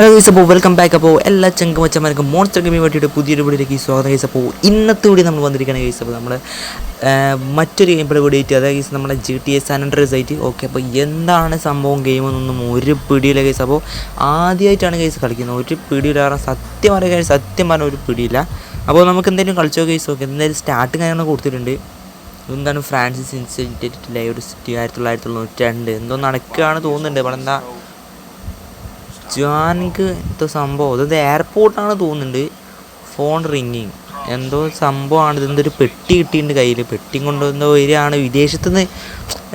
Hello guys അപ്പോൾ welcome back അപ്പോൾ എല്ലാ ചെങ്കമച്ചന്മാർക്കും മോൺസ്റ്റർ ഗെയിമിന് വേണ്ടിയിട്ട് പുതിയൊരു വീഡിയോയിലേക്ക് സ്വാഗതം ഗൈസ് അപ്പോൾ ഇന്നത്തെ വീഡിയോ നമ്മൾ വന്നിരിക്കുകയാണ് ഗൈസ് അപ്പോൾ നമ്മൾ മറ്റൊരു ഗെയിം പ്ലേ വീഡിയോ അതായത് ഗൈസ് നമ്മുടെ G T S San Andreas ആയിട്ട്. ഓക്കെ അപ്പോൾ എന്താണ് സംഭവം ഗെയിം എന്നൊന്നും ഒരു പിടിയില്ല ഗൈസ് അപ്പോൾ ആദ്യമായിട്ടാണ് ഗൈസ് കളിക്കുന്നത്. ഒരു പിടിയില്ല കാരണം സത്യം പറയുക സത്യം പറഞ്ഞ ഒരു പിടിയില്ല. അപ്പോൾ നമുക്ക് എന്തെങ്കിലും കളിച്ചോ ഗൈസ് ഓക്കെ എന്തായാലും സ്റ്റാർട്ട് കാര്യങ്ങൾ കൊടുത്തിട്ടുണ്ട്. എന്താണ് ഫ്രാൻസിസ് ഇൻസ്റ്റിറ്റ്യൂട്ട് ലൈവ് സിറ്റി ആയിരത്തി തൊള്ളായിരത്തി തൊണ്ണൂറ്റി രണ്ട് എന്തോ നടക്കുകയാണ് തോന്നുന്നുണ്ട്. ഇവിടെ എന്താ ജാനിക്ക് എന്തോ സംഭവം. ഇത് എയർപോർട്ടാണ് തോന്നുന്നുണ്ട്. ഫോൺ റിങ്ങിങ് എന്തോ സംഭവമാണ്. ഇതെന്തോ ഒരു പെട്ടി കിട്ടിയിട്ടുണ്ട് കയ്യിൽ പെട്ടി കൊണ്ട് എന്തോ വരികയാണ്. വിദേശത്ത് നിന്ന്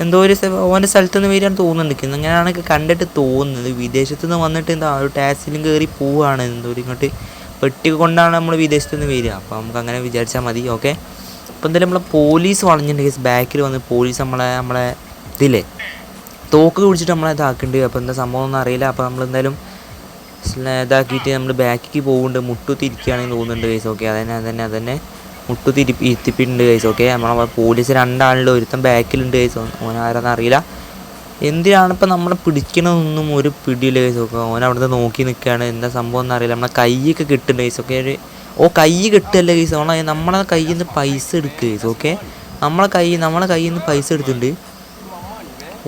എന്തോ ഒരു ഓന്റെ സ്ഥലത്ത് നിന്ന് വരികയാണ് തോന്നുന്നുണ്ട്. ഇങ്ങനെയാണ് കണ്ടിട്ട് തോന്നുന്നത്. വിദേശത്ത് നിന്ന് വന്നിട്ട് എന്താ ഒരു ടാക്സിലും കയറി പോവുകയാണ്. എന്തോ ഇങ്ങോട്ട് പെട്ടി കൊണ്ടാണ് നമ്മൾ വിദേശത്ത് നിന്ന് വരിക. അപ്പോൾ നമുക്ക് അങ്ങനെ വിചാരിച്ചാൽ മതി. ഓക്കെ അപ്പോൾ എന്തായാലും നമ്മളെ പോലീസ് വളഞ്ഞിട്ടുണ്ട്. ബാക്കിൽ വന്ന് പോലീസ് നമ്മളെ നമ്മളെ ഇതില്ലേ? തോക്ക് പിടിച്ചിട്ട് നമ്മളെ ഇതാക്കുന്നുണ്ട്. അപ്പോൾ എന്താ സംഭവം ഒന്നും അറിയില്ല. അപ്പോൾ നമ്മൾ എന്തായാലും ഇതാക്കിയിട്ട് നമ്മൾ ബാക്കിക്ക് പോകുന്നുണ്ട് മുട്ടു തിരിക്കുകയാണെന്ന് തോന്നുന്നുണ്ട് കൈസ് ഓക്കെ അതന്നെ അതന്നെ അതന്നെ. മുട്ടു തിരി ഇരുത്തിപ്പിട്ടുണ്ട് കൈസ് ഓക്കെ നമ്മളെ പോലീസ് രണ്ടാളുണ്ട്. ഒരുത്തൻ ബാക്കിലുണ്ട് കൈസ് ഓൻ അറിയില്ല. എന്തിനാണ് ഇപ്പം നമ്മളെ പിടിക്കണമെന്നൊന്നും ഒരു പിടിയില്ല കൈസ് ഓക്കെ ഓൻ അവിടുന്ന് നോക്കി നിൽക്കുകയാണ് എന്താ സംഭവം എന്ന് അറിയില്ല. നമ്മളെ കൈയൊക്കെ കിട്ടുന്നുണ്ട് കൈസ് ഓക്കെ ഒരു ഓ കൈ കിട്ടുകയല്ല കൈസ് ഓണ നമ്മളെ കയ്യിൽ നിന്ന് പൈസ എടുക്കുക കൈസ് ഓക്കെ നമ്മളെ കൈ നമ്മളെ കയ്യിൽ നിന്ന് പൈസ എടുത്തിട്ടുണ്ട്.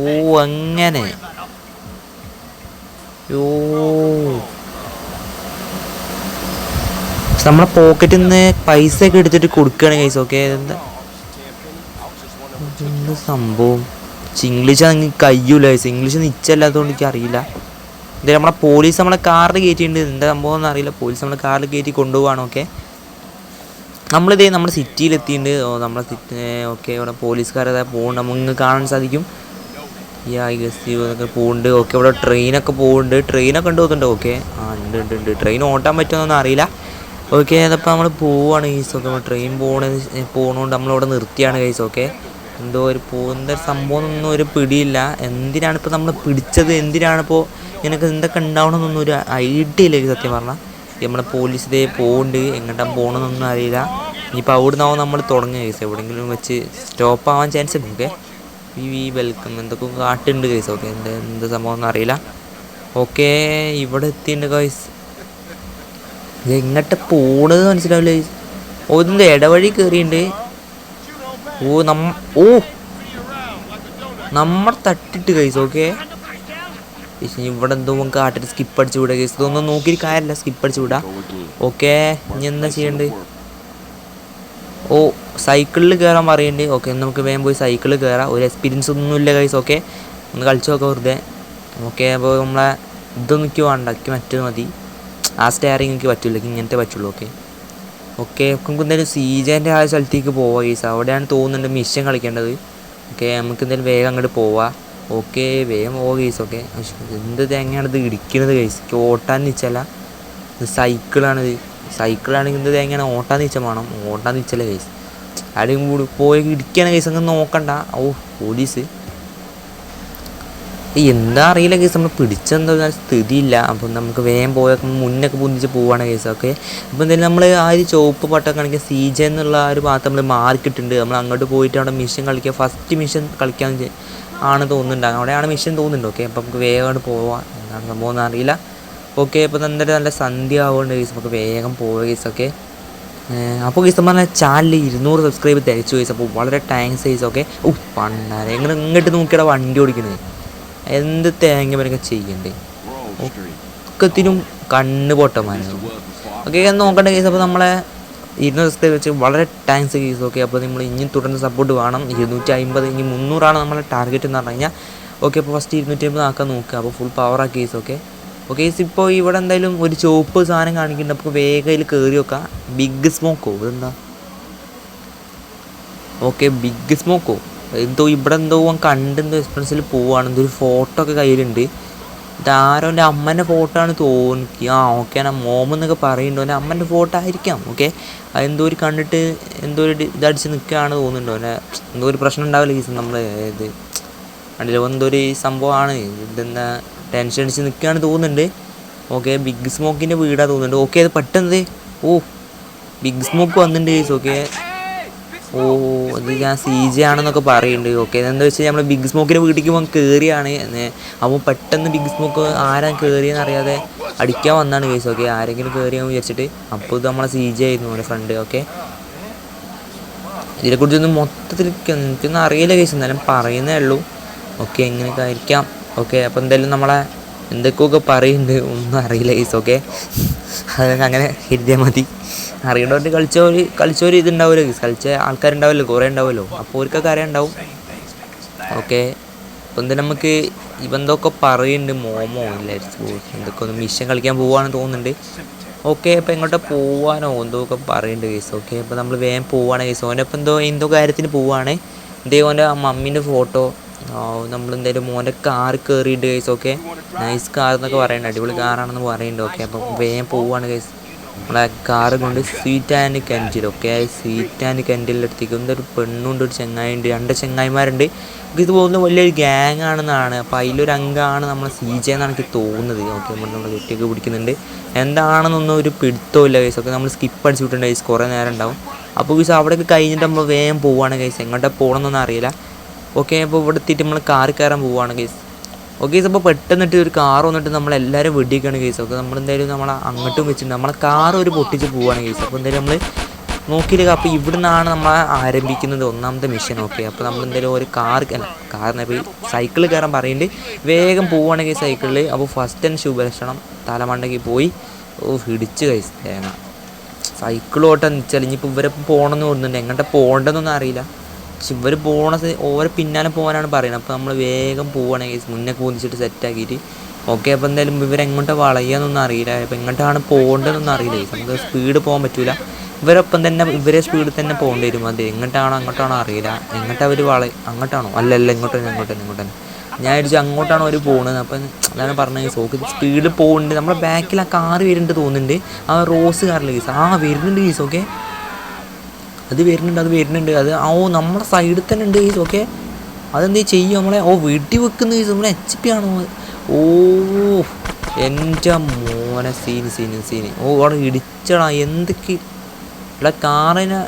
ഓ അങ്ങനെ. യോ നമ്മളെ പോക്കറ്റിൽ നിന്ന് പൈസ ഒക്കെ എടുത്തിട്ട് കൊടുക്കുകയാണ് കൈസ് ഓക്കെ എന്താ സംഭവം? ഇംഗ്ലീഷ് ആണെങ്കിൽ കയ്യൂല കൈസ് ഇംഗ്ലീഷ് നിച്ചല്ലാത്തതുകൊണ്ട് എനിക്ക് അറിയില്ല. എന്തായാലും നമ്മളെ പോലീസ് നമ്മളെ കാറിൽ കയറ്റിയിട്ടുണ്ട് എന്താ സംഭവം എന്ന് അറിയില്ല. പോലീസ് നമ്മളെ കാറിൽ കയറ്റി കൊണ്ടുപോവാണ് ഓക്കെ നമ്മളിതേ നമ്മുടെ സിറ്റിയിൽ എത്തിയിട്ടുണ്ട് നമ്മളെ സിറ്റി ഓക്കെ ഇവിടെ പോലീസുകാരെ പോകുന്നുണ്ട് നമുക്ക് കാണാൻ സാധിക്കും. ഈ ഐ ഗസ് ഒക്കെ പോകുന്നുണ്ട് ഓക്കെ ഇവിടെ ട്രെയിനൊക്കെ പോകുന്നുണ്ട് ട്രെയിനൊക്കെ ഉണ്ട് തോന്നുന്നുണ്ട്? ഓക്കെ ആ ഉണ്ട് ഉണ്ട് ഉണ്ട്. ട്രെയിൻ ഓട്ടാൻ പറ്റുമെന്നൊന്നും അറിയില്ല. ഓക്കെ അതപ്പോൾ നമ്മൾ പോവുകയാണ് ഗൈസ് ഓക്കെ ട്രെയിൻ പോകണ പോകണോണ്ട് നമ്മളിവിടെ നിർത്തിയാണ് ഗൈസ് ഓക്കെ എന്തോ ഒരു പോകുന്ന സംഭവം ഒന്നും ഒരു പിടിയില്ല. എന്തിനാണ് ഇപ്പോൾ നമ്മൾ പിടിച്ചത്? എന്തിനാണിപ്പോൾ ഇങ്ങനൊക്കെ എന്തൊക്കെ ഉണ്ടാവണമെന്നൊന്നും ഒരു ഐഡിയ ഇല്ല സത്യം പറഞ്ഞാൽ നമ്മളെ പോലീസ് ഇതേ പോകുന്നുണ്ട് എങ്ങോട്ടാണ് പോകണമെന്നൊന്നും അറിയില്ല. ഇനിയിപ്പോൾ അവിടെ നിന്നാവും നമ്മൾ തുടങ്ങുക ഗൈസ് എവിടെയെങ്കിലും വെച്ച് സ്റ്റോപ്പ് ആവാൻ ചാൻസ് ഉണ്ട്. ഓക്കെ വി വി വെൽക്കം എന്തൊക്കെ കാട്ടുണ്ട് കേസ് ഓക്കെ എന്താ എന്ത് സംഭവം ഒന്നും അറിയില്ല. ഓക്കെ ഇവിടെ എത്തിയിട്ടുണ്ട് ഗൈസ് എങ്ങട്ട് പോണത് മനസ്സിലാവില്ല ഗൈസ് ഓ ഇതിന്റെ ഇടവഴി കയറിയിട്ടുണ്ട് ഓ നമ്മ ഓ നമ്മൾ തട്ടിട്ട് ഗൈസ് ഓക്കെ ഇവിടെ എന്തോ കാട്ടിട്ട് സ്കിപ്പ് അടിച്ചു വിടുക കേസ് ഇതൊന്നും നോക്കി കാര്യമില്ല സ്കിപ്പ് അടിച്ചു വിടാം. ഓക്കെ ഇനി എന്താ ചെയ്യണ്ടേ? ഓ സൈക്കിളിൽ കയറാൻ പറയുന്നുണ്ട് ഓക്കെ നമുക്ക് വേഗം പോയി സൈക്കിളിൽ കയറാം ഒരു എക്സ്പീരിയൻസ് ഒന്നും ഇല്ല കൈസ് ഓക്കെ ഒന്ന് കളിച്ചു നോക്കാം വെറുതെ. ഓക്കെ അപ്പോൾ നമ്മളെ ഇതൊന്നും എനിക്ക് വേണ്ട. എനിക്ക് മറ്റേത് മതി. ആ സ്റ്റെയറിങ് എനിക്ക് പറ്റില്ല ഇങ്ങനത്തെ പറ്റുള്ളൂ ഓക്കെ ഓക്കെ നമുക്ക് എന്തായാലും സീജേന്റെ ആ സ്ഥലത്തേക്ക് പോവാം ഗൈസ് അവിടെയാണ് തോന്നുന്നുണ്ട് മിഷൻ കളിക്കേണ്ടത്. ഓക്കെ നമുക്ക് എന്തായാലും വേഗം അങ്ങോട്ട് പോവാം. ഓക്കെ വേഗം പോവാം ഗൈസ് ഓക്കെ എന്ത് തേങ്ങയാണ് ഇത് ഇടിക്കുന്നത് ഗൈസ് ഓട്ടാന്ന് ഓട്ടാൻ സൈക്കിളാണിത് സൈക്കിളാണെങ്കിൽ എന്ത് തേങ്ങയാണ്? ഓട്ടാൻ നിച്ച വേണം. ഓട്ടാൻ നിച്ചല്ല കേസ് ആരെയും കൂടി പോയി ഇടിക്കുകയാണ് കേസ് അങ്ങ് നോക്കണ്ട. ഓ പോലീസ്. എന്താ അറിയില്ല കേസ് നമ്മൾ പിടിച്ചെന്താ സ്ഥിതിയില്ല. അപ്പം നമുക്ക് വേഗം പോയൊക്കെ മുന്നൊക്കെ പൊന്തിച്ച് പോവാണ് കേസ് ഓക്കെ അപ്പോൾ എന്തായാലും നമ്മൾ ആ ഒരു ചുവപ്പ് പട്ടൊക്കെ കാണിക്കുക സി ജെ എന്നുള്ള ആ ഒരു ഭാഗത്ത് നമ്മൾ മാർക്കിട്ടുണ്ട് നമ്മൾ അങ്ങോട്ട് പോയിട്ട് അവിടെ മിഷൻ കളിക്കുക ഫസ്റ്റ് മിഷൻ കളിക്കാൻ ആണ് തോന്നുന്നുണ്ടാകും അവിടെയാണ് മിഷൻ തോന്നുന്നുണ്ട്. ഓക്കെ അപ്പം നമുക്ക് വേഗം പോവാം. എന്താണ് സംഭവം എന്ന് അറിയില്ല. ഓക്കെ അപ്പോൾ എന്തായാലും നല്ല സന്ധ്യ ആവുകൊണ്ട് ഗീസ് നമുക്ക് വേഗം പോവുക കേസ് ഓക്കെ അപ്പോൾ കേസ് നമ്മൾ ചാനലിൽ ഇരുന്നൂറ് സബ്സ്ക്രൈബ് തികച്ചു ഗീസ് അപ്പോൾ വളരെ ടാങ്ക്സ് ഗീസ് ഓക്കെ ഓ പണ്ടാരെ എങ്ങനെ ഇങ്ങോട്ട് നോക്കിയാടാ വണ്ടി ഓടിക്കുന്നത് എന്ത് തേങ്ങ വരെയൊക്കെ ചെയ്യണ്ടേ? ഒക്കത്തിനും കണ്ണ് പൊട്ടമാനാണ് ഓക്കെ നോക്കേണ്ട കേസ് അപ്പോൾ നമ്മളെ ഇരുന്നൂറ് സബ്സ്ക്രൈബ് വെച്ച് വളരെ താങ്ക്സ് കേസ് ഓക്കെ അപ്പോൾ നമ്മൾ ഇനി തുടർന്ന് സപ്പോർട്ട് വേണം. ഇരുന്നൂറ്റി അമ്പത് ഇനി മുന്നൂറാണ് നമ്മളെ ടാർഗറ്റ് എന്ന് പറഞ്ഞു കഴിഞ്ഞാൽ ഓക്കെ അപ്പോൾ ഫസ്റ്റ് ഇരുന്നൂറ്റി അമ്പത് ആക്കാൻ നോക്കുക അപ്പോൾ ഫുൾ പവർ ആക്കി കേസ് ഓക്കെ ഓക്കെ ഇപ്പോൾ ഇവിടെ എന്തായാലും ഒരു ചുവപ്പ് സാധനം കാണിക്കുന്നുണ്ട്. അപ്പോൾ വേഗം അതിൽ കയറി വെക്കാം ബിഗ് സ്മോക്കോ ഇതെന്താ ഓക്കെ ബിഗ് സ്മോക്കോ എന്തോ ഇവിടെ എന്തോ കണ്ടെന്തോ എക്സ്പെൻസിൽ പോവുകയാണ് എന്തോ ഒരു ഫോട്ടോ ഒക്കെ കയ്യിലുണ്ട്. ഇതാരോ എന്റെ അമ്മന്റെ ഫോട്ടോ ആണ് തോന്നിക്കുക ആ ഓക്കെ ആണ് മോമെന്നൊക്കെ പറയുന്നുണ്ടോ. എന്റെ അമ്മന്റെ ഫോട്ടോ ആയിരിക്കാം ഓക്കെ അതെന്തോ ഒരു കണ്ടിട്ട് എന്തോ ഒരു ഇതടിച്ച് നിൽക്കുകയാണ് തോന്നുന്നുണ്ടോ. എന്നെ എന്തോ ഒരു പ്രശ്നം ഉണ്ടാവില്ല ഈ നമ്മൾ ഇത് അതിൽ എന്തോ ഒരു സംഭവമാണ്. ഇതെന്താ? ടെൻഷൻ അടിച്ച് നിൽക്കുകയാണ് തോന്നുന്നുണ്ട്. ഓക്കെ ബിഗ് സ്മോക്കിന്റെ വീടാണ് തോന്നുന്നുണ്ട്. ഓക്കെ അത് പെട്ടെന്ന് ഓ ബിഗ് സ്മോക്ക് വന്നിട്ടുണ്ട് കേസ് ഓക്കെ. ഓ അത് ഞാൻ സി ജെ ആണെന്നൊക്കെ പറയുന്നുണ്ട്. ഓക്കെ എന്താ വെച്ചാൽ നമ്മൾ ബിഗ് സ്മോക്കിന്റെ വീട്ടിലേക്ക് പോകാൻ കയറിയാണ് അപ്പോൾ പെട്ടെന്ന് ബിഗ് സ്മോക്ക് ആരാ കയറിയെന്ന് അറിയാതെ അടിക്കാൻ വന്നാണ് കേസ് ഓക്കെ ആരെങ്കിലും കയറിയാന്ന് വിചാരിച്ചിട്ട്. അപ്പോൾ ഇത് നമ്മളെ സി ജി ആയിരുന്നു അവന്റെ ഫ്രണ്ട് ഓക്കെ. ഇതിനെക്കുറിച്ചൊന്നും മൊത്തത്തിൽ എനിക്കൊന്നും അറിയില്ല കേസ് എന്നാലും പറയുന്നേ ഉള്ളൂ. ഓക്കെ എങ്ങനെയൊക്കെ ആയിരിക്കാം. ഓക്കെ അപ്പോൾ എന്തായാലും നമ്മളെ എന്തൊക്കെയൊക്കെ പറയുന്നുണ്ട് ഒന്നും അറിയില്ല ഈസ് ഓക്കെ അത് അങ്ങനെ എഴുതിയാൽ മതി. അറിയണവർ കളിച്ചവർ കളിച്ചവർ ഇതുണ്ടാവുമല്ലോ ഗീസ് കളിച്ച ആൾക്കാരുണ്ടാവുമല്ലോ കുറേ ഉണ്ടാവുമല്ലോ അപ്പോൾ അവർക്കൊക്കെ അറിയാണ്ടാവും ഓക്കെ അപ്പോൾ എന്തായാലും നമുക്ക് ഇവന്തൊക്കെ പറയുന്നുണ്ട് മോമോ ഇല്ല? എന്തൊക്കെ ഒന്ന് മിഷൻ കളിക്കാൻ പോവാണെന്ന് തോന്നുന്നുണ്ട്. ഓക്കെ അപ്പോൾ എങ്ങോട്ടാ പോവാനോ എന്തൊക്കെ പറയുന്നുണ്ട് കേസ് ഓക്കെ അപ്പോൾ നമ്മൾ വേഗം പോവാണ് കേസ് ഇപ്പം എന്തോ എന്തോ കാര്യത്തിന് പോവാണ്. എന്തേ ഓന്റെ മമ്മീന്റെ ഫോട്ടോ നമ്മൾ എന്തായാലും മോന്റെ കാർ കയറിയിട്ട് കേസ് ഓക്കെ നൈസ് കാർ എന്നൊക്കെ പറയുന്നുണ്ട് അടിപൊളി കാറാണെന്ന് പറയുന്നുണ്ട് ഓക്കെ അപ്പം വേഗം പോവുകയാണ് കേസ് നമ്മളെ കാറ് കൊണ്ട് സ്വീറ്റ് ആൻഡ് കെന്റിൽ ഓക്കെ സ്വീറ്റ് ആൻഡ് കെന്റിന്റെ എന്തൊരു പെണ്ണുണ്ട് ഒരു ചെങ്ങായിണ്ട് രണ്ട് ചെങ്ങായിമാരുണ്ട്. നമുക്ക് ഇത് പോകുന്ന വലിയൊരു ഗ്യാങ് ആണെന്നാണ്. അപ്പോൾ അതിലൊരു അംഗമാണ് നമ്മളെ സി ജെ എന്നാണ് എനിക്ക് തോന്നുന്നത് ഓക്കെ നമ്മൾ നമ്മൾ കുട്ടിയൊക്കെ പിടിക്കുന്നുണ്ട്. എന്താണെന്നൊന്നും ഒരു പിടുത്തമില്ല കേസ് ഒക്കെ നമ്മൾ സ്കിപ്പ് അടിച്ച് വിട്ടുണ്ട് കേസ് കുറേ നേരം ഉണ്ടാവും. അപ്പോൾ കേസ് അവിടെയൊക്കെ കഴിഞ്ഞിട്ട് നമ്മൾ വേഗം പോവുകയാണ് കേസ് എങ്ങോട്ടാണ് പോകണമെന്നൊന്നും അറിയില്ല. ഓക്കെ അപ്പോൾ ഇവിടെ എത്തിയിട്ട് നമ്മൾ കാർ കയറാൻ പോവുകയാണ് കേസ് ഓക്കെ അപ്പോൾ പെട്ടെന്നിട്ട് ഒരു കാർ വന്നിട്ട് നമ്മളെല്ലാവരും വെടിയൊക്കെയാണ് കേസ് നമ്മൾ നമ്മളെന്തായാലും നമ്മൾ അങ്ങോട്ടും വെച്ചിട്ടുണ്ട് നമ്മളെ കാർ ഒരു പൊട്ടിച്ച് പോവുകയാണ് കേസ് അപ്പോൾ എന്തായാലും നമ്മൾ നോക്കിയില്ല അപ്പോൾ ഇവിടെ നിന്നാണ് നമ്മൾ ആരംഭിക്കുന്നത് ഒന്നാമത്തെ മിഷൻ ഓക്കെ അപ്പോൾ നമ്മൾ എന്തായാലും ഒരു കാർ അല്ല കാറിനെ പോയി സൈക്കിൾ കയറാൻ പറയുന്നുണ്ട് വേഗം പോവുകയാണെങ്കിൽ സൈക്കിളിൽ അപ്പോൾ ഫസ്റ്റ് ആൻഡ് ശുഭലക്ഷണം തലമണ്ടയ്ക്ക് പോയി. ഓ ഹിടിച്ച് കഴിച്ച് തേങ്ങ. സൈക്കിൾ ഓട്ടം വെച്ചാൽ ഇനിയിപ്പോൾ ഇവരെ പോകണമെന്ന് തോന്നുന്നുണ്ട്. എങ്ങോട്ടെ പോകേണ്ടതെന്നൊന്നും അറിയില്ല. ഇവർ പോണ ഓരോ പിന്നാലെ പോകാനാണ് പറയുന്നത് അപ്പോൾ നമ്മൾ വേഗം പോവുകയാണെങ്കിൽ മുന്നേ കൂന്നിച്ചിട്ട് സെറ്റാക്കിയിട്ട് ഓക്കെ അപ്പോൾ എന്തായാലും ഇവരെങ്ങോട്ട് വളയുകയെന്നൊന്നും അറിയില്ല. അപ്പോൾ എങ്ങോട്ടാണ് പോകേണ്ടതെന്നൊന്നും അറിയില്ല നമുക്ക് സ്പീഡ് പോകാൻ പറ്റില്ല ഇവരൊപ്പം തന്നെ ഇവരെ സ്പീഡിൽ തന്നെ പോകേണ്ടി വരും. അത് എങ്ങോട്ടാണോ അങ്ങോട്ടാണോ അറിയില്ല. എങ്ങോട്ടാ അവർ വള അങ്ങോട്ടാണോ? അല്ല അല്ല ഇങ്ങോട്ട് തന്നെ ഇങ്ങോട്ട് ഞാൻ വിചാരിച്ചു അങ്ങോട്ടാണ് അവർ പോകുന്നത് അപ്പം അതാണ് പറഞ്ഞത് സോക്ക് സ്പീഡിൽ പോകുന്നുണ്ട് നമ്മുടെ ബാക്കിൽ ആ കാറ് വരുന്നുണ്ട് തോന്നുന്നുണ്ട്. ആ റോസ് കാറിൽ കേസ് ആ വരുന്നുണ്ട് കേസ് ഓക്കെ അത് വരുന്നുണ്ട് അത് വരുന്നുണ്ട്. അത് ഓ നമ്മുടെ സൈഡിൽ തന്നെ ഉണ്ട് ഈസ് ഓക്കെ. അതെന്ത് ചെയ്യും നമ്മളെ? ഓ വെടി വെക്കുന്ന ഈസ് നമ്മളെ എച്ച് പി ആണോ? ഓ എന്റെ മോനെ സീന് സീന് സീന്. ഓ അവിടെ ഇടിച്ചടാ എന്തൊക്കെ? ഇവിടെ കാറിനെ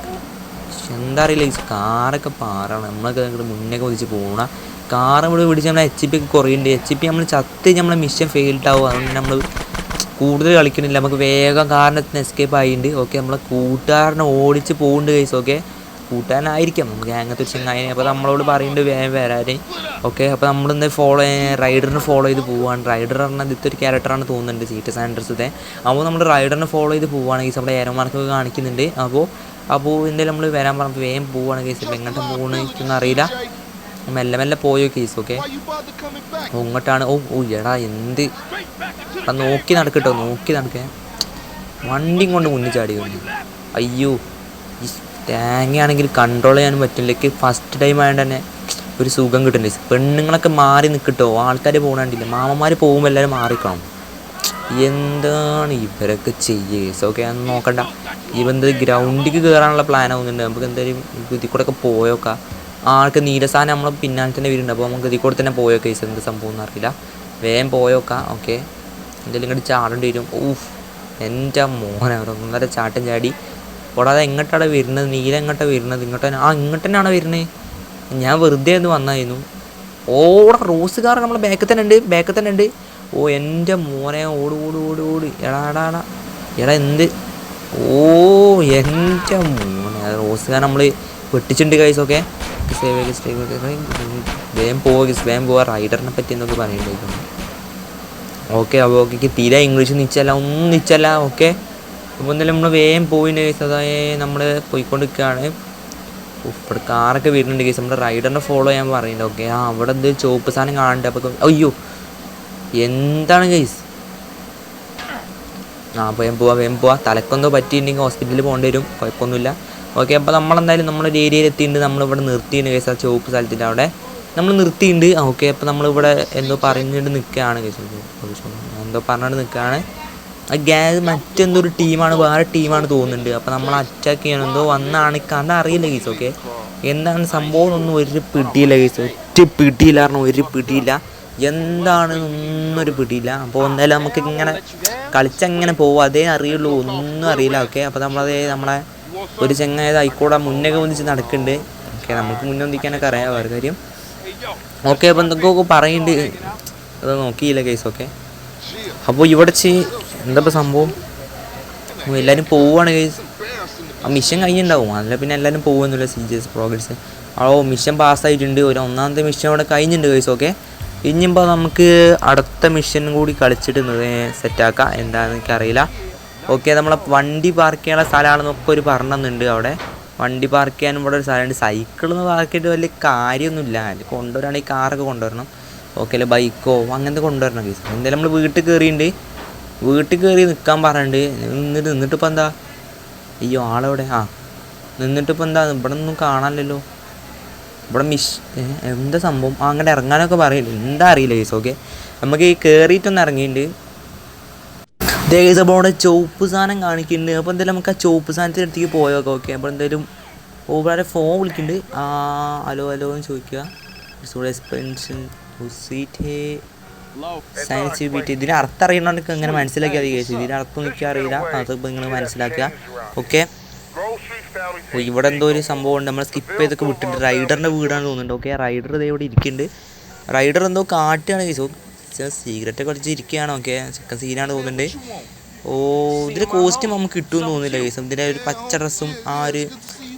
എന്താ അറിയില്ല ഈ കാറൊക്കെ പാറാണ്. നമ്മളൊക്കെ അങ്ങോട്ട് മുന്നേ ഒതിച്ച് പോകണം കാറ് ഇവിടെ പിടിച്ച് നമ്മളെ എച്ച് പി ഒക്കെ കുറയുന്നുണ്ട്. എച്ച് പി നമ്മൾ ചത്ത് നമ്മളെ മിഷൻ ഫെയിൽഡ് ആവും. അതുകൊണ്ട് നമ്മൾ കൂടുതൽ കളിക്കണില്ല നമുക്ക് വേഗം കാരണത്തിന് എസ്കേപ്പ് ആയിട്ടുണ്ട്. ഓക്കെ നമ്മളെ കൂട്ടുകാരനെ ഓടിച്ച് പോകുന്നുണ്ട് കേസ് ഓക്കെ കൂട്ടാനായിരിക്കാം നമുക്ക് അങ്ങനത്തെ ഒരു അപ്പോൾ നമ്മളോട് പറയുന്നുണ്ട് വേഗം വരാൻ ഓക്കെ അപ്പോൾ നമ്മളിന്ന് ഫോളോ റൈഡറിനെ ഫോളോ ചെയ്ത് പോവുകയാണ് റൈഡർ പറഞ്ഞാൽ ഇതിൽ ഒരു ക്യാരക്ടറാണ് തോന്നുന്നുണ്ട് സീറ്റ് സാൻഡേഴ്സത്തെ അപ്പോൾ നമ്മൾ റൈഡറിനെ ഫോളോ ചെയ്ത് പോവുകയാണ് കേസ് നമ്മുടെ ഏരോമാർക്കൊക്കെ കാണിക്കുന്നുണ്ട്. അപ്പോൾ അപ്പോൾ എന്തായാലും നമ്മൾ വരാൻ പറഞ്ഞപ്പോൾ വേഗം പോവുകയാണ് കേസ് എങ്ങോട്ട് പോകണമെന്നൊന്നും അറിയില്ല. മെല്ലെ മെല്ലെ പോയോ കേസ് ഓക്കെ ഇങ്ങോട്ടാണ്. ഓ ഓ എടാ എന്ത്? നോക്കി നടക്കട്ടോ നോക്കി നടക്കേ. വണ്ടിയും കൊണ്ട് മുന്നിൽ ചാടി വന്നു. അയ്യോ ഈ തേങ്ങയാണെങ്കിൽ കൺട്രോൾ ചെയ്യാനും പറ്റില്ല. ഫസ്റ്റ് ടൈം ആയതുകൊണ്ട് തന്നെ ഒരു സുഖം കിട്ടുന്നില്ല. പെണ്ണുങ്ങളൊക്കെ മാറി നിൽക്കട്ടോ ആൾക്കാർ പോകണില്ല മാമന്മാർ പോകുമ്പോൾ എല്ലാവരും മാറിക്കണം. എന്താണ് ഇവരൊക്കെ ചെയ്യേസ് ഓക്കെ അന്ന് നോക്കണ്ട. ഇവ ഇവന്ത് ഗ്രൗണ്ടിക്ക് കയറാനുള്ള പ്ലാൻ ആവുന്നുണ്ട്. നമുക്ക് എന്തായാലും ഇതിൽ കൂടെ ഒക്കെ പോയോക്കാം. ആൾക്ക് നീലസാനം നമ്മൾ പിന്നാലെ തന്നെ വരുന്നുണ്ട്. അപ്പോൾ നമുക്ക് ഇതിൽ കൂടെ തന്നെ പോയോ കേസ് എന്ത് സംഭവം എന്ന് അറിയില്ല. വേഗം പോയോക്കാം ഓക്കെ എന്തെങ്കിലും ഇങ്ങോട്ട് ചാടേണ്ടി വരും. ഊഫ് എന്റെ മോനെ ഒന്നര ചാട്ടം ചാടി. കൂടാതെ എങ്ങോട്ടാണ് വരുന്നത്? നീല എങ്ങോട്ടാണ് വരുന്നത്? ഇങ്ങോട്ട് തന്നെ ആ ഇങ്ങോട്ട് തന്നെയാണ് വരുന്നത് ഞാൻ വെറുതെ ഒന്ന് വന്നായിരുന്നു. ഓടെ റോസ് കാർ നമ്മളെ ബാക്കിൽ തന്നെ ഉണ്ട് ബാക്കിൽ തന്നെ ഉണ്ട്. ഓ എന്റെ മോനെ ഓട് ഓട് ഓട് ഓട്. എടാ എടാ എടാ. എടാ എന്ത്? ഓ എന്റെ മോനെ റോസ് കാർ നമ്മൾ വെട്ടിച്ചിട്ടുണ്ട് കൈസ് ഓക്കെ സേവ് വേഗം പോവുക വേഗം പോവുക. റൈഡറിനെ പറ്റി എന്നൊക്കെ പറയുന്നുണ്ടായിരുന്നു ഓക്കെ അപ്പോൾ ഓക്കെ തീരെ ഇംഗ്ലീഷ് നിച്ചല്ല ഒന്നും നിച്ചല്ല ഓക്കെ അപ്പോൾ എന്തായാലും നമ്മൾ വേഗം പോയിട്ടുണ്ട് കേസ് അതായത് നമ്മൾ പോയിക്കൊണ്ടിരിക്കുകയാണ്. നിൽക്കുകയാണ് ഇവിടെ കാറൊക്കെ വരുന്നുണ്ട് കേസ് നമ്മുടെ റൈഡറിനെ ഫോളോ ചെയ്യാൻ പറയുന്നുണ്ട് ഓക്കെ ആ അവിടെ എന്ത് ചുവപ്പ് സാധനം കാണുന്നുണ്ട് അപ്പോൾ അയ്യോ എന്താണ് കേസ് ആ വേഗം പോവാ വേഗം പോവാ. തലക്കൊന്നും പറ്റിയിട്ടുണ്ടെങ്കിൽ ഹോസ്പിറ്റലിൽ പോകേണ്ടി വരും. കുഴപ്പമൊന്നുമില്ല. ഓക്കെ അപ്പോൾ നമ്മളെന്തായാലും നമ്മളൊരു ഏരിയയിൽ എത്തിയിട്ടുണ്ട് നമ്മളിവിടെ നിർത്തിയിട്ടുണ്ട് കേസ് ആ ചുവപ്പ് സ്ഥലത്തിന്റെ അവിടെ. നമ്മൾ നിർത്തിയിട്ടുണ്ട്. ഓക്കെ അപ്പോൾ നമ്മളിവിടെ എന്തോ പറഞ്ഞിട്ട് നിൽക്കുകയാണ് കേസ് എന്തോ പറഞ്ഞിട്ട് നിൽക്കുകയാണ് ആ ഗ്യാസ് മറ്റെന്തോ ഒരു ടീമാണ് വേറെ ടീമാണ് തോന്നുന്നുണ്ട്. അപ്പോൾ നമ്മൾ അറ്റാക്ക് ചെയ്യണം. എന്തോ വന്നാണ്. കണ്ട അറിയില്ല കേസ് ഓക്കെ എന്താണ് സംഭവം ഒന്നും ഒരു പിടിയില്ല കേസ് ഒറ്റ പിടിയില്ല കാരണം ഒരു പിടിയില്ല. എന്താണ് ഒന്നൊരു പിടിയില്ല. അപ്പോൾ എന്തായാലും നമുക്ക് ഇങ്ങനെ കളിച്ചങ്ങനെ പോകും അതേ അറിയുള്ളൂ. ഒന്നും അറിയില്ല ഓക്കെ അപ്പോൾ നമ്മളതേ നമ്മളെ ഒരു ചെങ്ങായത് ആയിക്കൂടെ മുന്നേ ഒന്നിച്ച് നടക്കുന്നുണ്ട് ഓക്കെ നമുക്ക് മുന്നേ ഒന്നിക്കാനൊക്കെ അറിയാം വേറെ കാര്യം. ഓക്കെ അപ്പോൾ എന്തൊക്കെയൊക്കെ പറയുന്നുണ്ട് അത് നോക്കിയില്ല കേസ് ഓക്കെ. അപ്പോൾ ഇവിടെ ചെ എന്താ സംഭവം? എല്ലാവരും പോവുകയാണ് കേസ് ആ മിഷൻ കഴിഞ്ഞിട്ടുണ്ടാവും. അതിൽ പിന്നെ എല്ലാവരും പോകുന്നില്ല C G S progress oh mission പാസ്സായിട്ടുണ്ട് ഒരു ഒന്നാമത്തെ മിഷൻ അവിടെ കഴിഞ്ഞിട്ടുണ്ട് കേസ് ഓക്കെ. ഇനിയിപ്പോൾ നമുക്ക് അടുത്ത മിഷൻ കൂടി കളിച്ചിട്ട് സെറ്റാക്കാം എന്താണെന്ന് എനിക്കറിയില്ല. ഓക്കെ നമ്മളെ വണ്ടി പാർക്ക് ചെയ്യാനുള്ള സ്ഥലമാണെന്നൊക്കെ ഒരു പറഞ്ഞുണ്ട് അവിടെ. വണ്ടി പാർക്ക് ചെയ്യാനും ഇവിടെ ഒരു സ്ഥലമുണ്ട്. സൈക്കിളൊന്നും പാർക്ക് ചെയ്തിട്ട് വലിയ കാര്യമൊന്നുമില്ല. അതിൽ കൊണ്ടുവരാണെങ്കിൽ കാറൊക്കെ കൊണ്ടുവരണം. ഓക്കെ അല്ലെ ബൈക്കോ അങ്ങനത്തെ കൊണ്ടുവരണം കേസ് എന്തായാലും നമ്മൾ വീട്ടിൽ കയറിയിട്ടുണ്ട് വീട്ടിൽ കയറി നിൽക്കാൻ പറഞ്ഞിട്ടുണ്ട്. നിന്നിട്ട് നിന്നിട്ട് ഇപ്പം എന്താ? അയ്യോ ആളെവിടെ? ആ നിന്നിട്ട് ഇപ്പം എന്താ? ഇവിടെ ഒന്നും കാണാനില്ലല്ലോ. ഇവിടെ മിഷ് എന്താ സംഭവം? അങ്ങനെ ഇറങ്ങാനൊക്കെ പറയില്ല? എന്താ അറിയില്ല കേസ് ഓക്കെ നമുക്ക് ഈ കയറിയിട്ടൊന്ന് ഇറങ്ങിയിട്ടുണ്ട്. അപ്പോൾ അവിടെ ചുവപ്പ് സാധനം കാണിക്കുന്നുണ്ട്. അപ്പോൾ എന്തായാലും നമുക്ക് ആ ചുവപ്പ് സാധനത്തിന്റെ അടുത്തേക്ക് പോയേക്കാം. ഓക്കെ അപ്പോൾ എന്തായാലും ഓവറെ ഫോൺ വിളിക്കുന്നുണ്ട്. ആ ഹലോ ഹലോ എന്ന് ചോദിക്കുക. എക്സ്പെൻഷൻ സയൻസ് ബീറ്റ് ഇതിന് അർത്ഥം അറിയണമെങ്കിൽ എങ്ങനെ മനസ്സിലാക്കിയാൽ മതി കേസ് ഇതിന് അർത്ഥം എനിക്ക് അറിയില്ല. അതിപ്പോൾ നിങ്ങൾ മനസ്സിലാക്കുക. ഓക്കെ ഇവിടെ എന്തോ ഒരു സംഭവം ഉണ്ട്. നമ്മൾ സ്കിപ്പ് ചെയ്തൊക്കെ വിട്ടിട്ടുണ്ട്. റൈഡറിന്റെ വീടാണ് തോന്നുന്നുണ്ട്. ഓക്കെ റൈഡർ ഇതേ ഇവിടെ ഇരിക്കുന്നുണ്ട്. റൈഡർ എന്തോ കാട്ടുകയാണ് കേസോ സിഗരറ്റ് ഒക്കെ അടിച്ച് ഇരിക്കുകയാണ് ഓക്കെ ചിക്കൻ സീനാണ് തോന്നുന്നുണ്ട്. ഓ ഇതിന്റെ കോസ്റ്റ്യൂം നമുക്ക് കിട്ടുമെന്ന് തോന്നുന്നില്ല കേസ് ഇതിന്റെ ഒരു പച്ച ഡ്രസ്സും ആ ഒരു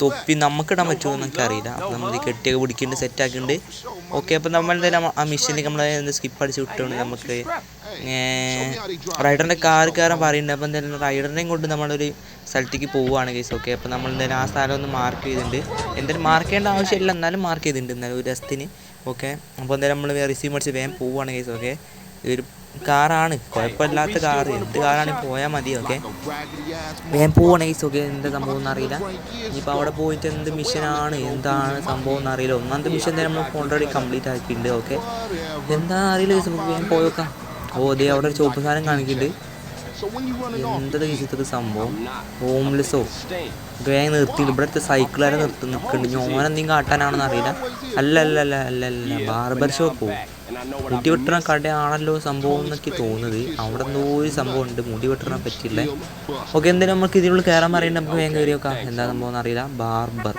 തൊപ്പി നമുക്ക് ഇടാൻ പറ്റുമോ എന്നൊക്കെ അറിയില്ല. അപ്പോൾ നമ്മൾ കെട്ടിയൊക്കെ പിടിക്കുന്നുണ്ട് സെറ്റ് ആക്കുന്നുണ്ട്. ഓക്കെ അപ്പോൾ നമ്മൾ എന്തായാലും ആ മിഷനിലേക്ക് നമ്മൾ സ്കിപ്പ് അടിച്ച് വിട്ടുകൊണ്ട് നമുക്ക്. റൈഡറിന്റെ കാർ കയറാൻ പറയുന്നുണ്ട്. അപ്പോൾ എന്തായാലും റൈഡറിനെയും കൊണ്ട് നമ്മളൊരു സ്ഥലത്തേക്ക് പോവുകയാണ് കേസ് ഓക്കെ അപ്പോൾ നമ്മൾ എന്തായാലും ആ സ്ഥലം ഒന്ന് മാർക്ക് ചെയ്തിട്ടുണ്ട്. എന്തായാലും മാർക്ക് ചെയ്യേണ്ട ആവശ്യമില്ല എന്നാലും മാർക്ക് ചെയ്തിട്ടുണ്ട്. എന്നാലും ഒരു രസത്തിന് ഓക്കെ. അപ്പോൾ എന്തായാലും നമ്മൾ റിസീവ് മേടിച്ച് വേഗം പോവുകയാണ് കേസ് ഓക്കെ. ഇതൊരു കാറാണ്. കുഴപ്പമില്ലാത്ത കാർ എന്ത് കാറാണ് പോയാൽ മതി ഓക്കെ. വേഗം പോവാണ് കേസ് ഓക്കെ. എന്താ സംഭവം എന്ന് അറിയില്ല. ഇനിയിപ്പോൾ അവിടെ പോയിട്ട് എന്ത് മിഷനാണ് എന്താണ് സംഭവം എന്ന് അറിയില്ല. ഒന്നാമത്തെ മിഷൻ തന്നെ നമ്മൾ ഓൾറെഡി കംപ്ലീറ്റ് ആക്കിയിട്ടുണ്ട് ഓക്കെ. എന്താണെന്ന് അറിയില്ല കേസ് വേഗം പോയേക്കാം ഓ അതെ അവിടെ ഒരു ചോപ്പ് സാധനം കാണിക്കുന്നുണ്ട്. എന്തത് കേസിത്തത് സംഭവം? ഹോംലെസ്സോ വേഗം നിർത്തി ഇവിടുത്തെ സൈക്കിളുകാരെ നിർത്തി. നിൽക്കുന്നുണ്ട് ഞാൻ എന്തെങ്കിലും കാട്ടാനാണെന്ന് അറിയില്ല. അല്ല അല്ല അല്ല അല്ല അല്ല. ബാർബർ ഷോപ്പോ മുടി വെട്ടണ കടയാണല്ലോ സംഭവം എന്നൊക്കെ തോന്നുന്നത്. അവിടെ എന്തോ ഒരു സംഭവം ഉണ്ട്. മുടി വെട്ടണ പറ്റില്ല ഓക്കെ എന്തായാലും നമുക്ക് ഇതിനുള്ളിൽ കയറാൻ അറിയേണ്ട നമുക്ക് വേഗം കയറി നോക്കാം എന്താ സംഭവം എന്നറിയില്ല. ബാർബർ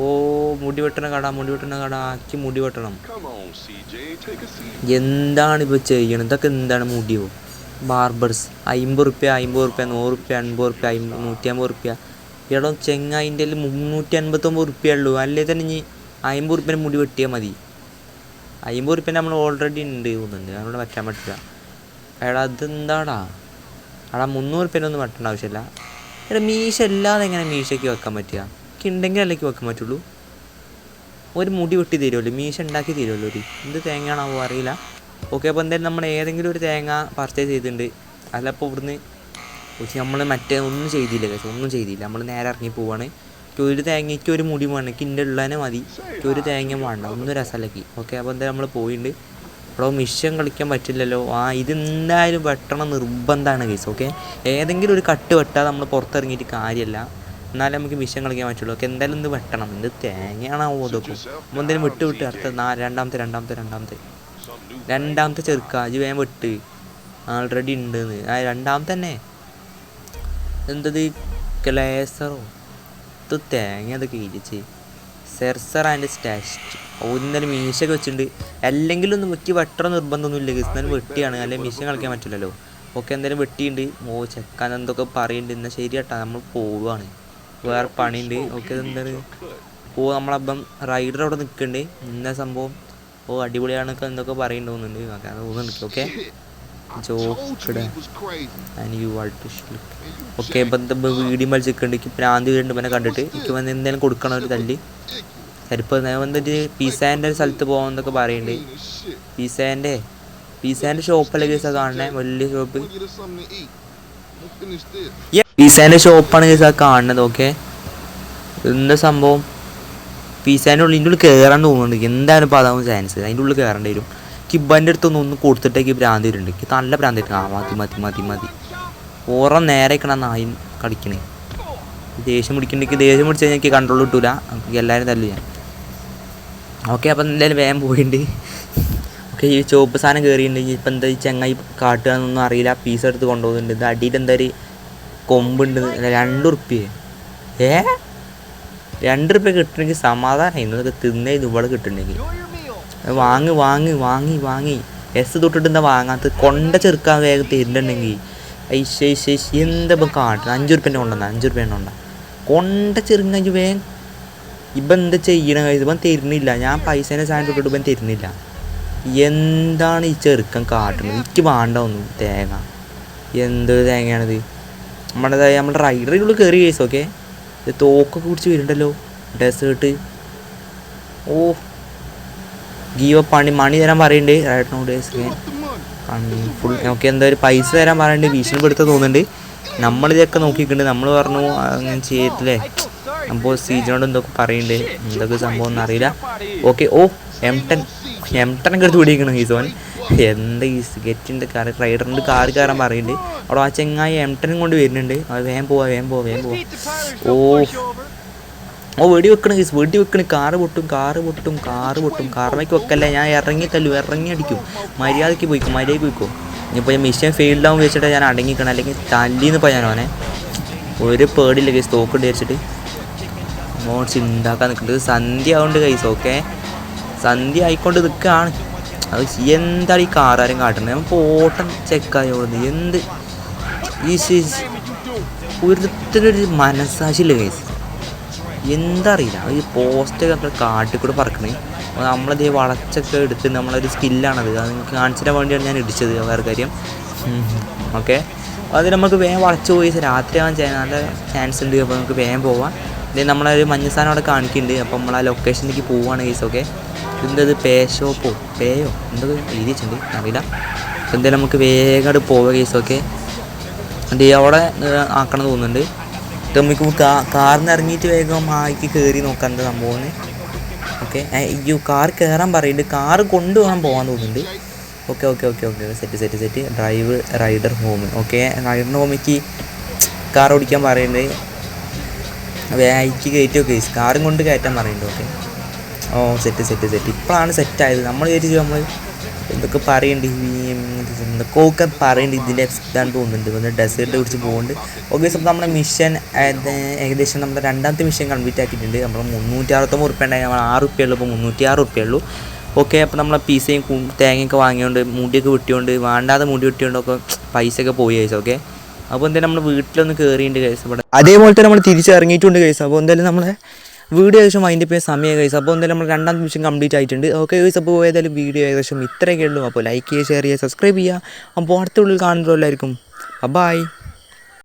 ഓ മുടി വെട്ടണ കട മുടി വെട്ടണ കട. ആക്കി മുടി വെട്ടണം. എന്താണ് ഇപ്പോൾ ചെയ്യണം ഇതൊക്കെ എന്താണ് മുടിയോ? ബാർബേഴ്സ്. അമ്പത് റുപ്യ അമ്പത് റുപ്യ നൂറ് റുപ്യ അൻപത് റുപ്യ നൂറ്റി അമ്പത് റുപ്യ. എടോ ചെങ്ങായിന്റെ മുന്നൂറ്റി അൻപത്തൊമ്പത് റുപ്യ ഉള്ളൂ. അല്ലേ തന്നെ ഇനി അമ്പത് റുപ്യന്റെ മുടി വെട്ടിയാൽ മതി. അമ്പത് റുപ്യ നമ്മൾ ഓൾറെഡി ഉണ്ട് തോന്നുന്നുണ്ട്. അതുകൊണ്ട് വെട്ടാൻ പറ്റില്ല. എടാ അതെന്താടാ? എടാ മുന്നൂറ് റുപ്യന്റെ വെട്ടേണ്ട ആവശ്യമില്ല. എടാ മീശ അല്ലാതെ എങ്ങനെ മീശയ്ക്ക് വെക്കാൻ പറ്റുക? എനിക്ക് ഉണ്ടെങ്കിൽ അല്ലേക്ക് വെക്കാൻ പറ്റുള്ളൂ. ഒരു മുടി വെട്ടി തരുമല്ലോ. മീശ ഉണ്ടാക്കി തരുമല്ലോ ഒരു. എന്ത് തേങ്ങയാണാവോ? അറിയില്ല. ഓക്കെ അപ്പോൾ എന്തായാലും നമ്മൾ ഏതെങ്കിലും ഒരു തേങ്ങ പർച്ചേസ് ചെയ്തിട്ടുണ്ട്. അതിലപ്പോൾ ഇവിടുന്ന് പക്ഷെ നമ്മൾ മറ്റേ ഒന്നും ചെയ്തില്ല പക്ഷേ ഒന്നും ചെയ്തില്ല. നമ്മൾ നേരെ ഇറങ്ങി പോവാണ്. ഒരു തേങ്ങയ്ക്ക് ഒരു മുടി വേണം. എനിക്ക് എന്റെ ഉള്ളതിനെ മതി. ഒരു തേങ്ങ വേണ്ട. ഒന്നും രസമല്ലക്ക് ഓക്കെ അപ്പോൾ എന്തായാലും നമ്മൾ പോയിണ്ട്. അപ്പോൾ മിഷൻ കളിക്കാൻ പറ്റില്ലല്ലോ. ആ ഇത് എന്തായാലും വെട്ടണം നിർബന്ധമാണ് കേസ് ഓക്കെ? ഏതെങ്കിലും ഒരു കട്ട് വെട്ടാതെ നമ്മൾ പുറത്തിറങ്ങിയിട്ട് കാര്യമല്ല എന്നാലേ നമുക്ക് മിഷൻ കളിക്കാൻ പറ്റുള്ളൂ. ഓക്കെ എന്തായാലും ഇത് വെട്ടണം. എന്ത് തേങ്ങയാണ് ഇതൊക്കെ. അപ്പോൾ എന്തായാലും വിട്ട് വിട്ട് അടുത്ത രണ്ടാമത്തെ രണ്ടാമത്തെ രണ്ടാമത്തെ. രണ്ടാമത്തെ ചെറുക്ക അത് വേഗം വെട്ട്. ആൾറെഡി ഉണ്ടെന്ന്. ആ രണ്ടാമത്തെ തന്നെ എന്തത്? ക്ലേസറോ? ഇത് തേങ്ങ അത് കീഴിച്ച് സെർസർ ആൻഡ് സ്റ്റാഷ് ഒന്നര മീശൊക്കെ വെച്ചിട്ടുണ്ട്. അല്ലെങ്കിലും ഒന്നും വെട്ടി വെട്ടണം നിർബന്ധമൊന്നുമില്ല. എന്നാലും വെട്ടിയാണ്. അല്ലെങ്കിൽ മീശ കളിക്കാൻ പറ്റില്ലല്ലോ. ഓക്കെ എന്തായാലും വെട്ടിയുണ്ട്. ഓ ചെക്കാൻ എന്തൊക്കെ പറയുന്നുണ്ട് എന്നാൽ ശരി കേട്ടാ. നമ്മൾ പോവുകയാണ് വേറെ പണിയുണ്ട്. ഓക്കെ എന്താണ് ഓ നമ്മളപ്പം റൈഡർ അവിടെ നിൽക്കുന്നുണ്ട് ഇന്ന സംഭവം? ഓ അടിപൊളിയാണ് എന്തൊക്കെ പറയുന്നുണ്ട് അത് തോന്നുന്നുണ്ട് ഓക്കെ ജോക്കട ആൻഡ് യു ഓക്കെ ഇപ്പം വീഡിയോ വലിച്ചിട്ടുണ്ട് എനിക്ക് പ്രാന്തി വീടുണ്ട് പിന്നെ കണ്ടിട്ട്. എനിക്ക് വന്ന് എന്തെങ്കിലും കൊടുക്കണം ഒരു തല്ലി. ചിലപ്പോൾ വന്നിട്ട് പിസാന്റെ ഒരു സ്ഥലത്ത് പോകാമെന്നൊക്കെ പറയുന്നുണ്ട് പിസാന്റെ പിസാന്റെ ഷോപ്പല്ലേ കേസാ കാണണേ വലിയ ഷോപ്പ് പിസാന്റെ ഷോപ്പാണ് കേസാ കാണുന്നത് ഓക്കെ എന്താ സംഭവം? പിസാന്റെ ഉള്ളിൽ ഇതിന്റെ ഉള്ളിൽ കയറാൻ തോന്നുന്നുണ്ട്. എന്താണ് ഇപ്പോൾ അതാവും ചാൻസ് അതിന്റെ ഉള്ളിൽ കയറേണ്ടി വരും. കിബന്റെ അടുത്തൊന്നും ഒന്ന് കൊടുത്തിട്ടേക്ക് ഭ്രാന്തി വരുന്നുണ്ട്. എനിക്ക് നല്ല ഭ്രാന്തി. ആ മതി മതി മതി മതി. ഓറം നേരെ ഇക്കണ നായി കളിക്കണേ. ദേഷ്യം പിടിക്കണ്ടെങ്കിൽ ദേഷ്യം പിടിച്ച് കഴിഞ്ഞാൽ എനിക്ക് കൺട്രോൾ കിട്ടൂല. നമുക്ക് എല്ലാവരും തല്ലു ഞാൻ ഓക്കെ അപ്പം എന്തായാലും വേഗം പോയിട്ടുണ്ട് ഓക്കെ ഈ ചുവപ്പ് സാധനം കയറിയിട്ടുണ്ടെങ്കിൽ ഇപ്പം എന്താ ഈ ചങ്ങായി കാട്ടുകയെന്നൊന്നും അറിയില്ല. പീസ് എടുത്ത് കൊണ്ടുപോകുന്നുണ്ട്. ഇത് അടിയിൽ എന്താ ഒരു കൊമ്പുണ്ട്. രണ്ട് ഏ? രണ്ട് റുപ്യ കിട്ടണമെങ്കിൽ സമാധാനം ഇന്നൊക്കെ തിന്നേ ഇതുപോലെ കിട്ടണമെങ്കിൽ വാങ്ങി വാങ്ങി വാങ്ങി വാങ്ങി. എസ് തൊട്ടിട്ട് എന്താ വാങ്ങാത്ത കൊണ്ട ചെറുക്കാൻ വേഗം തരുന്നുണ്ടെങ്കിൽ ഐശ് ഐശ് ഐശ്. എന്താ ഇപ്പം കാട്ടുന്നത് അഞ്ച് റുപ്യന്റെ കൊണ്ടുവന്ന. അഞ്ച് റുപ്യന്റെ കൊണ്ട കൊണ്ട ചെറുങ്ങ വേ ഇപ്പം എന്താ ചെയ്യണ? ഇപ്പം തരുന്നില്ല ഞാൻ പൈസേനെ സാധനം തൊട്ടിട്ട് ഇപ്പം തരുന്നില്ല എന്താണ് ഈ ചെറുക്കൻ കാട്ടുന്നത് എനിക്ക് വേണ്ട ഒന്നും. തേങ്ങ. എന്തൊരു തേങ്ങയാണിത്? നമ്മുടെ നമ്മുടെ റൈഡറിനുള്ളിൽ കയറി കേസ് ഓക്കെ ഇത് തോക്കൊക്കെ കുടിച്ച് വരുന്നുണ്ടല്ലോ. ഡെസേർട്ട് ഓ ഗീവ പണി മണി തരാൻ പറയുന്നുണ്ട് റൈറ്റ് നോ ഡേസ് ഫുൾ നമുക്ക് എന്താ ഒരു പൈസ തരാൻ പറയുന്നുണ്ട് ഭീഷണിപ്പെടുത്ത തോന്നുന്നുണ്ട്. നമ്മളിതൊക്കെ നോക്കിയിട്ടുണ്ട്. നമ്മൾ പറഞ്ഞു അങ്ങനെ ചെയ്യത്തില്ലേ അപ്പോൾ സീജനോട് എന്തൊക്കെ പറയുന്നുണ്ട് എന്തൊക്കെ സംഭവം എന്നറിയില്ല. ഓക്കെ ഓ എം ടെൻ എം ടെൻ ഒക്കെ എടുത്ത് പിടിക്കണം ഈസോൻ എന്താ ഈ സിഗറ്റിന്റെ കാർ റൈഡറിന്റെ കാർ കയറാൻ പറയുന്നുണ്ട് അവിടെ ആ ചെങ്ങായി എം ടെനും കൊണ്ട് വരുന്നുണ്ട്. അത് വേഗം പോവാ വേഗം പോവാ വേഗം പോവാ. ഓ. ഓ വെടി വെക്കണ കേസ് വെടി വെക്കണ. കാറ് പൊട്ടും കാറ് പൊട്ടും കാറ് പൊട്ടും. കാറിലേക്ക് വെക്കല്ല? ഞാൻ ഇറങ്ങി തല്ലു ഇറങ്ങി അടിക്കും. മര്യാദയ്ക്ക് പോയിക്കും മര്യാദയ്ക്ക് പോയിക്കോ. ഇനിയിപ്പോൾ ഞാൻ മിഷൻ ഫെയിൽഡ് ആവും വെച്ചിട്ട് ഞാൻ അടങ്ങിക്കണം. അല്ലെങ്കിൽ തല്ലിന്ന് പറയാൻ അവനെ ഒരു പേടിയില്ല കേസ് തോക്കുണ്ട് വെച്ചിട്ട് മോൺസ് ഉണ്ടാക്കാൻ നിൽക്കുന്നത് സന്ധ്യ ആവുന്നുണ്ട് കൈസ് ഓക്കെ? സന്ധ്യ ആയിക്കൊണ്ട് നിൽക്കുകയാണ് അത് എന്താണ് ഈ കാറാരും കാട്ടുന്നത് ഞാൻ പോട്ടം ചെക്കായി ഓടുന്നത് എന്ത്? ഈ ഒരുത്തിനൊരു മനസ്സാക്ഷിയില്ല കേസ് എന്തറിയില്ല. ഈ പോസ്റ്റ് ഒക്കെ കാട്ടിൽ കൂടെ പറക്കണേ. നമ്മളത് വളച്ചൊക്കെ എടുത്ത് നമ്മളൊരു സ്കില്ലാണത് അത് നിങ്ങൾക്ക് കാണിച്ചു തരാൻ വേണ്ടിയാണ് ഞാൻ ഇടിച്ചത്. വേറെ കാര്യം. ഓക്കെ? അത് നമുക്ക് വേഗം വളച്ചു പോയി. രാത്രി ആവാൻ ചാ- നല്ല ചാൻസ് ഉണ്ട്. അപ്പോൾ നമുക്ക് വേഗം പോവാം. ഇത് നമ്മളൊരു മഞ്ഞ സാധനം അവിടെ കാണിക്കുന്നുണ്ട്. അപ്പോൾ നമ്മൾ ആ ലൊക്കേഷനിലേക്ക് പോവുകയാണ് കേസ് ഓക്കെ? എന്തത് പേ പേയോ? എന്തൊക്കെ എഴുതി വെച്ചിട്ടുണ്ട്? അറിയില്ല. എന്തായാലും നമുക്ക് വേഗം അവിടെ പോവുക കേസൊക്കെ എന്ത് ചെയ്യുക അവിടെ ആക്കണം തോന്നുന്നുണ്ട്. ഇത് നമുക്ക് കാ കാറിൽ നിന്ന് ഇറങ്ങിയിട്ട് വേഗം ആയിക്ക് കയറി നോക്കാം എന്താ സംഭവം ഓക്കെ അയ്യോ കാർ കയറാൻ പറയുന്നുണ്ട് കാർ കൊണ്ടുപോകാൻ പോകാൻ തോന്നുന്നുണ്ട്. Okay okay okay okay set set set drive rider home okay rider ഹോമിക്ക് car ഓടിക്കാൻ പറയുന്നുണ്ട് വേഗം കയറ്റി ഓക്കെ കാറും കൊണ്ട് കയറ്റാൻ പറയുന്നുണ്ട് okay oh set set set. ഇപ്പോഴാണ് സെറ്റായത്. നമ്മൾ വിചാരിച്ചു നമ്മൾ എന്തൊക്കെ പറയേണ്ടി എന്തൊക്കെ പറയേണ്ടി ഇതിന്റെ ഇതാണ് തോന്നുന്നുണ്ട്. ഒന്ന് ഡെസേർട്ട് കുറിച്ച് പോകുന്നുണ്ട് ഓക്കെ അപ്പോൾ നമ്മുടെ മിഷൻ ഏകദേശം നമ്മുടെ രണ്ടാമത്തെ മിഷൻ കംപ്ലീറ്റ് ആക്കിയിട്ടുണ്ട്. നമ്മൾ മുന്നൂറ്റി അറുപത്തൊമ്പത് ഉറുപ്പ്യ ഉണ്ടായി. നമ്മൾ ആറ് ഉറുപ്പ്യ ഉള്ളൂ. ഇപ്പോൾ മുന്നൂറ്റി ആറ് ഉറുപ്പ്യ ഉള്ളൂ. ഓക്കെ അപ്പോൾ നമ്മളെ പീസയും തേങ്ങയൊക്കെ വാങ്ങിയോണ്ട് മുടിയൊക്കെ വെട്ടിയോണ്ട് വേണ്ടാതെ മുടി വെട്ടിയോണ്ടൊക്കെ ഒക്കെ പോയി കഴിച്ചു ഓക്കെ അപ്പോൾ എന്തായാലും നമ്മൾ വീട്ടിലൊന്ന് കയറിയിട്ടുണ്ട് ഇവിടെ. അതേപോലെ തന്നെ നമ്മൾ തിരിച്ചിറങ്ങിയിട്ടുണ്ട് കേസ് അപ്പോൾ എന്തായാലും നമ്മളെ വീഡിയോ ഏകദേശം അതിന്റെ പേര് സമയം കഴിച്ചു അപ്പോൾ എന്തായാലും നമ്മൾ രണ്ടാം നിമിഷം കംപ്ലീറ്റ് ആയിട്ടുണ്ട്. ഓക്കെ കഴിച്ചു അപ്പോൾ ഏതായാലും വീഡിയോ ഏകദേശം ഇത്രയൊക്കെ ഉള്ളൂ. അപ്പോൾ ലൈക്ക് ചെയ്യുക ഷെയർ ചെയ്യുക സബ്സ്ക്രൈബ് ചെയ്യുക. അപ്പോൾ അടുത്തുള്ളിൽ കാണുന്നവരെല്ലാവർക്കും ബൈ